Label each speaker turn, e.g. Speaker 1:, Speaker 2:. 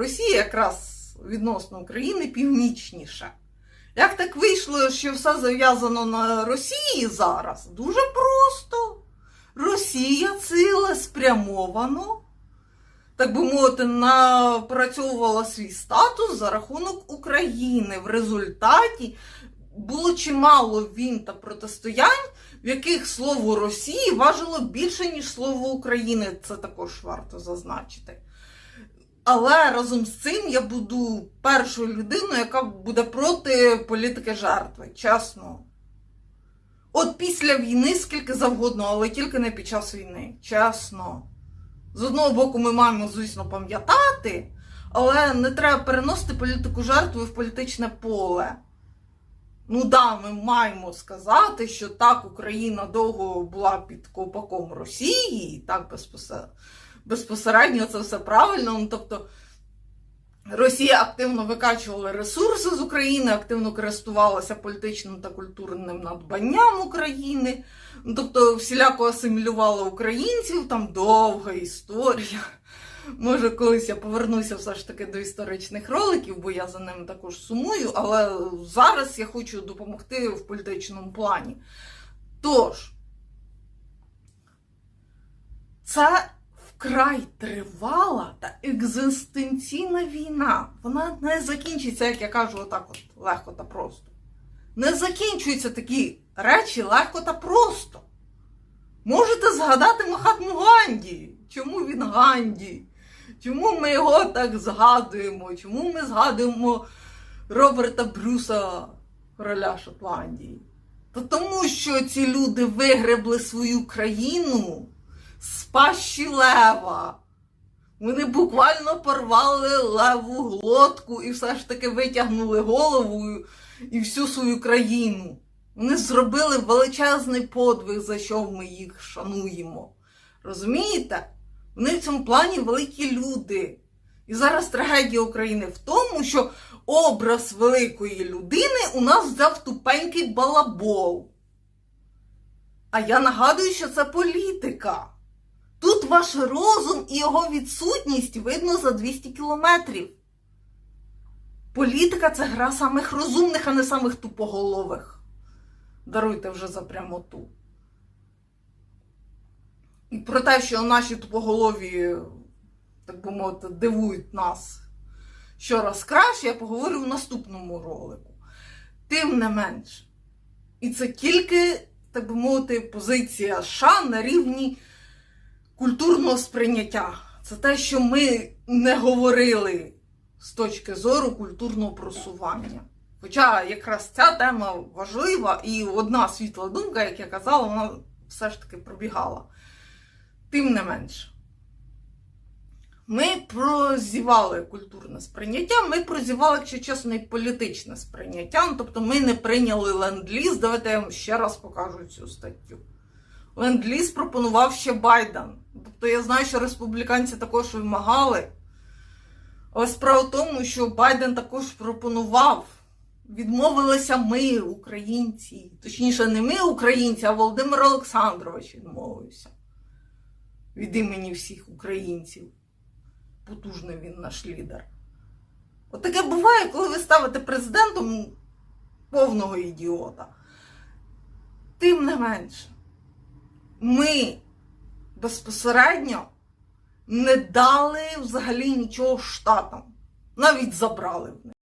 Speaker 1: Росія якраз відносно України північніша. Як так вийшло, що все зав'язано на Росії зараз? Дуже просто. Росія цілеспрямовано, так би мовити, напрацьовувала свій статус за рахунок України. В результаті було чимало війн та протистоянь, в яких слово Росії важило більше, ніж слово України. Це також варто зазначити. Але разом з цим я буду першою людиною, яка буде проти політики жертви. Чесно. От після війни скільки завгодно, але тільки не під час війни. Чесно. З одного боку, ми маємо, звісно, пам'ятати, але не треба переносити політику жертви в політичне поле. Ну да, ми маємо сказати, що так Україна довго була під ковпаком Росії, так безпосередньо, безпосередньо це все правильно. Ну, тобто Росія активно викачувала ресурси з України, активно користувалася політичним та культурним надбанням України, ну, тобто всіляко асимілювала українців, там довга історія. Може, колись я повернуся все ж таки до історичних роликів, бо я за ними також сумую, але зараз я хочу допомогти в політичному плані. Тож, це вкрай тривала та екзистенційна війна. Вона не закінчиться, як я кажу, отак от легко та просто. Не закінчуються такі речі легко та просто. Можете згадати Махатму Ганді. Чому він Ганді? Чому ми його так згадуємо? Чому ми згадуємо Роберта Брюса, короля Шотландії? Та тому, що ці люди вигребли свою країну з пащі лева. Вони буквально порвали леву глотку і все ж таки витягнули голову і всю свою країну. Вони зробили величезний подвиг, за що ми їх шануємо. Розумієте? Вони в цьому плані великі люди. І зараз трагедія України в тому, що образ великої людини у нас взяв тупенький балабол. А я нагадую, що це політика. Ваш розум і його відсутність видно за 200 кілометрів. Політика це гра самих розумних, а не самих тупоголових. Даруйте вже за прямоту. І про те, що наші тупоголові, так би мовити, дивують нас щораз краще, я поговорю в наступному ролику. Тим не менш. І це тільки, так би мовити, позиція США на рівні культурного сприйняття. Це те, що ми не говорили з точки зору культурного просування. Хоча якраз ця тема важлива, і одна світла думка, як я казала, вона все ж таки пробігала. Тим не менш, ми прозівали культурне сприйняття, ми прозівали, якщо чесно, і політичне сприйняття. Ну, Тобто ми не прийняли ленд-ліз. Давайте я вам ще раз покажу цю статтю. Ленд-ліз пропонував ще Байден. Тобто я знаю, що республіканці також вимагали. Але справа в тому, що Байден також пропонував. Відмовилися ми, українці. Точніше, не ми, українці, а Володимир Олександрович відмовився. Від імені всіх українців. Потужний він наш лідер. От таке буває, коли ви ставите президентом повного ідіота. Тим не менше, ми безпосередньо не дали взагалі нічого штатам. Навіть забрали в них.